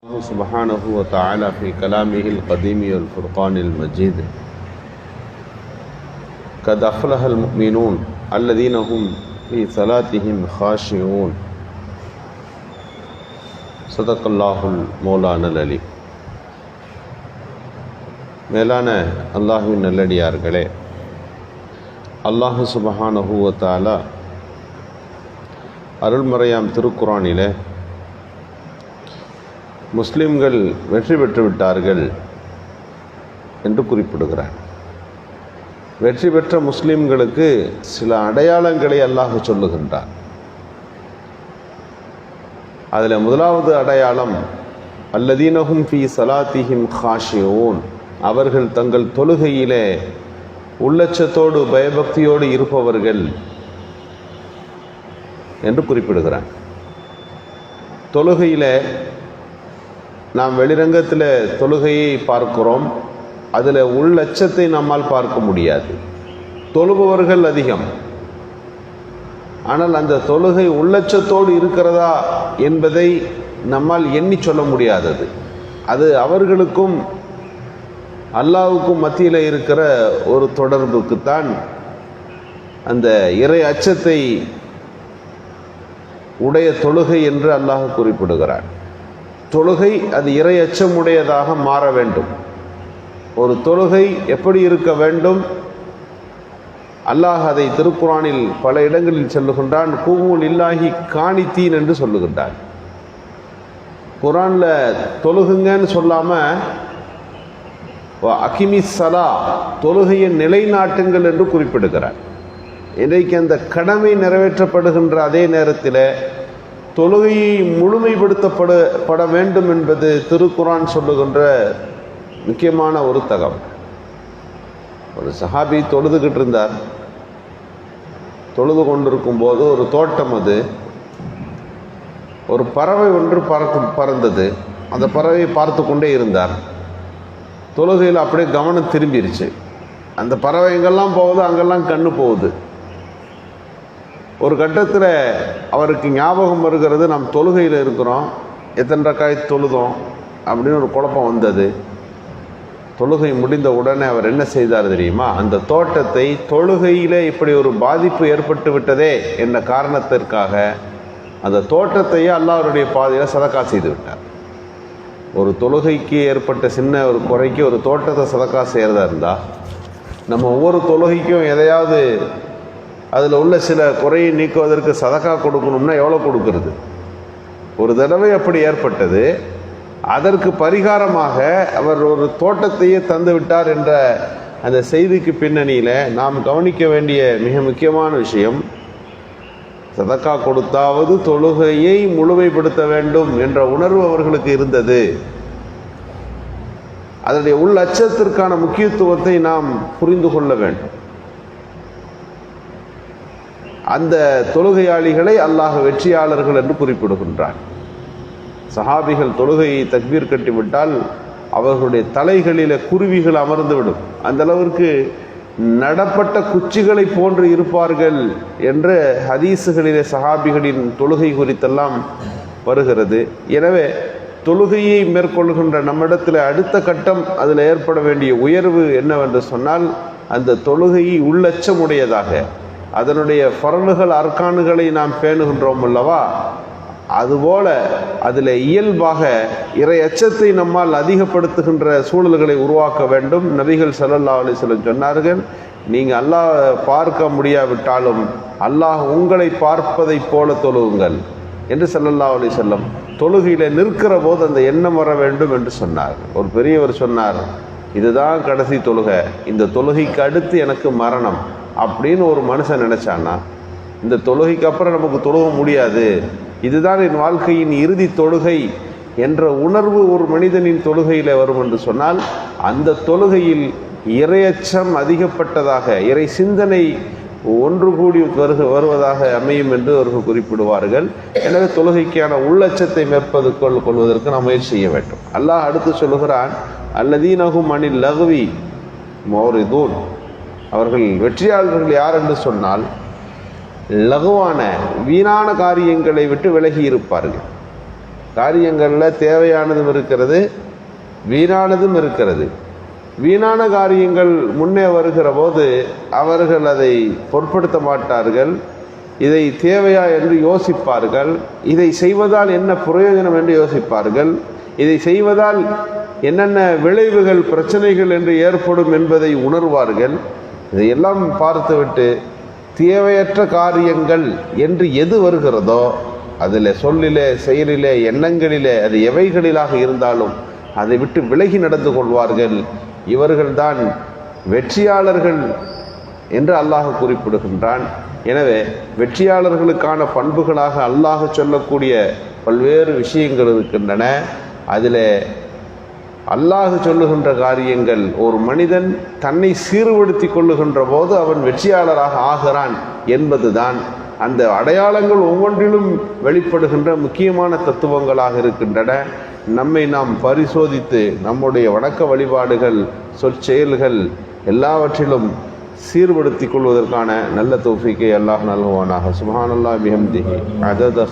الله سبحانه وتعالى في كلامه القديم والفرقان المجيد قد أفلح المؤمنون الذين هم في صلاتهم خاشعون صدق الله المولانا العليم மேலான அல்லாஹுவின் நல்லடியார்களே அல்லாஹு சுபஹானஹு வ தஆலா அருள்மறையாம் திருக்குறானிலே முஸ்லிம்கள் வெற்றி பெற்று விட்டார்கள் என்று குறிப்பிடுகிறார். வெற்றி பெற்ற முஸ்லிம்களுக்கு சில அடையாளங்களை அல்லாஹ் சொல்லுகின்றார் அதில் முதலாவது அடையாளம் அல்லதீனகும் ஃபி சலாத்திஹிம் ஹாஷியோன் அவர்கள் தங்கள் தொழுகையிலே உள்ளச்சத்தோடு பயபக்தியோடு இருப்பவர்கள் என்று குறிப்பிடுகிறார். தொழுகையில் நாம் வெளிரங்கத்தில் தொழுகையை பார்க்கிறோம். அதில் உள்ளச்சத்தை நம்மால் பார்க்க முடியாது. தொழுபவர்கள் அதிகம். ஆனால் அந்த தொழுகை உள்ளட்சத்தோடு இருக்கிறதா என்பதை நம்மால் எண்ணி சொல்ல முடியாதது. அது அவர்களுக்கும் அல்லாவுக்கும் மத்தியில் இருக்கிற ஒரு தொடர்புக்குத்தான் அந்த இறை அச்சத்தை உடைய தொழுகை என்று அல்லாஹ் குறிப்பிடுகிறார் தொழுகை அது இறை அச்சமுடையதாக மாற வேண்டும். ஒரு தொழுகை எப்படி இருக்க வேண்டும்? அல்லாஹ் அதை திருக்குறானில் பல இடங்களில் சொல்லுகின்றான் கூமுல் இல்லாஹி காணித்தீன் என்று சொல்லுகின்றான். குரானில் தொழுகுங்கன்னு சொல்லாமல் அகிமி சலா தொழுகையை நிலைநாட்டுங்கள் என்று குறிப்பிடுகிறார். இன்றைக்கு அந்த கடமை நிறைவேற்றப்படுகின்ற அதே நேரத்தில் தொழுகையை முழுமைப்படுத்தப்பட பட வேண்டும் என்பது திருக்குரான் சொல்லுகின்ற முக்கியமான ஒரு தகவல் ஒரு சஹாபி தொழுதுகிட்டு இருந்தார். தொழுது கொண்டிருக்கும் போது ஒரு தோட்டம் அது. ஒரு பறவை ஒன்று பறக்கும் பறந்தது. அந்த பறவையை பார்த்து கொண்டே இருந்தார். தொழுகையில் அப்படியே கவனம் திரும்பிருச்சு. அந்த பறவை எங்கெல்லாம் போகுது அங்கெல்லாம் கண்ணு போகுது. ஒரு கட்டத்தில் அவருக்கு ஞாபகம் வருகிறது நாம் தொழுகையில் இருக்கிறோம் எத்தனை ரக்காய் தொழுதோம் அப்படின்னு ஒரு குழப்பம் வந்தது. தொழுகை முடிந்த உடனே அவர் என்ன செய்தார் தெரியுமா? அந்த தோட்டத்தை தொழுகையிலே இப்படி ஒரு பாதிப்பு ஏற்பட்டு விட்டதே என்ற காரணத்திற்காக அந்த தோட்டத்தையே அல்லாவருடைய பாதையில் சதக்கா செய்து விட்டார். ஒரு தொழுகைக்கு ஏற்பட்ட சின்ன ஒரு குறைக்கு ஒரு தோட்டத்தை சதக்கா செய்கிறதா இருந்தால் நம்ம ஒவ்வொரு தொழுகைக்கும் எதையாவது அதில் உள்ள சில குறையை நீக்குவதற்கு சதக்கா கொடுக்கணும்னா எவ்வளோ கொடுக்கறது? ஒரு தடவை அப்படி ஏற்பட்டது. அதற்கு பரிகாரமாக அவர் ஒரு தோட்டத்தையே தந்து விட்டார் என்ற அந்த செய்திக்கு பின்னணியில் நாம் கவனிக்க வேண்டிய மிக முக்கியமான விஷயம் சதக்கா கொடுத்தாவது தொழுகையை முழுமைப்படுத்த வேண்டும் என்ற உணர்வு அவர்களுக்கு இருந்தது. அதனுடைய உள்ளச்சத்திற்கான முக்கியத்துவத்தை நாம் புரிந்து கொள்ள வேண்டும். அந்த தொழுகையாளிகளை அல்லாஹ் வெற்றியாளர்கள் என்று குறிப்பிடுகின்றார் சஹாபிகள் தொழுகையை தக்பீர் கட்டிவிட்டால் அவர்களுடைய தலைகளில குருவிகள் அமர்ந்துவிடும் அந்த அளவிற்கு நடப்பட்ட குச்சிகளை போன்று இருப்பார்கள் என்ற ஹதீசுகளிலே சஹாபிகளின் தொழுகை குறித்தெல்லாம் வருகிறது. எனவே தொழுகையை மேற்கொள்கின்ற நம்மிடத்தில் அடுத்த கட்டம் அதில் ஏற்பட வேண்டிய உயர்வு என்னவென்று சொன்னால் அந்த தொழுகையை உள்ளச்சமுடையதாக அதனுடைய பரலுகள் அர்க்கானுகளை நாம் பேணுகின்றோம் அல்லவா? அதுபோல அதில் இயல்பாக இறை அச்சத்தை நம்மால் அதிகப்படுத்துகின்ற சூழல்களை உருவாக்க வேண்டும். நபிகள் சல்லல்லா அலிஸ்லம் சொன்னார்கள் நீங்கள் அல்லாஹ் பார்க்க முடியாவிட்டாலும் அல்லாஹ் உங்களை பார்ப்பதைப் போல தொழுகுங்கள் என்று சல்லல்லா அலி செல்லம் தொழுகையில் நிற்கிற போது அந்த எண்ணம் வர வேண்டும் என்று சொன்னார். ஒரு பெரியவர் சொன்னார் இதுதான் கடைசி தொழுகை. இந்த தொழுகைக்கு அடுத்து எனக்கு மரணம். அப்படின்னு ஒரு மனுஷன் நினச்சான்னா இந்த தொழுகைக்கு அப்புறம் நமக்கு தொழுக முடியாது. இதுதான் என் வாழ்க்கையின் இறுதி தொழுகை என்ற உணர்வு ஒரு மனிதனின் தொழுகையில் வரும் என்று சொன்னால் அந்த தொழுகையில் இரையச்சம் அதிகப்பட்டதாக இறை சிந்தனை ஒன்று கூடி வருக வருவதாக அமையும் என்று அவர்கள் குறிப்பிடுவார்கள். எனவே தொழுகைக்கான உள்ளச்சத்தை மேற்பது கொள் கொள்வதற்கு நாம் முயற்சி செய்ய வேண்டும். அல்லாஹ் அடுத்து சொல்லுகிறான் அல்லதீனகும் அணில் லகுவி மௌரிதூன். அவர்கள் வெற்றியாளர்கள் யார் என்று சொன்னால் லகுவான வீணான காரியங்களை விட்டு விலகி இருப்பார்கள். காரியங்களில் தேவையானதும் இருக்கிறது வீணானதும் இருக்கிறது. வீணான காரியங்கள் முன்னே வருகிற போது அவர்கள் அதை பொருட்படுத்த மாட்டார்கள். இதை தேவையா என்று யோசிப்பார்கள். இதை செய்வதால் என்ன பிரயோஜனம் என்று யோசிப்பார்கள். இதை செய்வதால் என்னென்ன விளைவுகள் பிரச்சனைகள் என்று ஏற்படும் என்பதை உணர்வார்கள். இதையெல்லாம் பார்த்துவிட்டு தேவையற்ற காரியங்கள் என்று எது வருகிறதோ அதில் சொல்லிலே செயலிலே எண்ணங்களிலே அது எவைகளிலாக இருந்தாலும் அதை விட்டு விலகி நடந்து கொள்வார்கள். இவர்கள்தான் வெற்றியாளர்கள் என்று அல்லாஹ் குறிப்பிடுகின்றான். எனவே வெற்றியாளர்களுக்கான பண்புகளாக அல்லாஹ் சொல்லக்கூடிய பல்வேறு விஷயங்கள் இருக்கின்றன. அதில் அல்லாஹு சொல்லுகின்ற காரியங்கள் ஒரு மனிதன் தன்னை சீர்படுத்தி கொள்ளுகின்ற போது அவன் வெற்றியாளராக ஆகிறான் என்பதுதான். அந்த அடையாளங்கள் ஒவ்வொன்றிலும் வெளிப்படுகின்ற முக்கியமான தத்துவங்களாக இருக்கின்றன. நம்மை நாம் பரிசோதித்து நம்முடைய வணக்க வழிபாடுகள் சொற்செயல்கள் எல்லாவற்றிலும் சீர்படுத்திக் கொள்வதற்கான நல்ல தோஃபிக்கை அல்லாஹ் நல்குவானாக. சுபஹானல்லாஹ் பிஹம்திஹி. அதத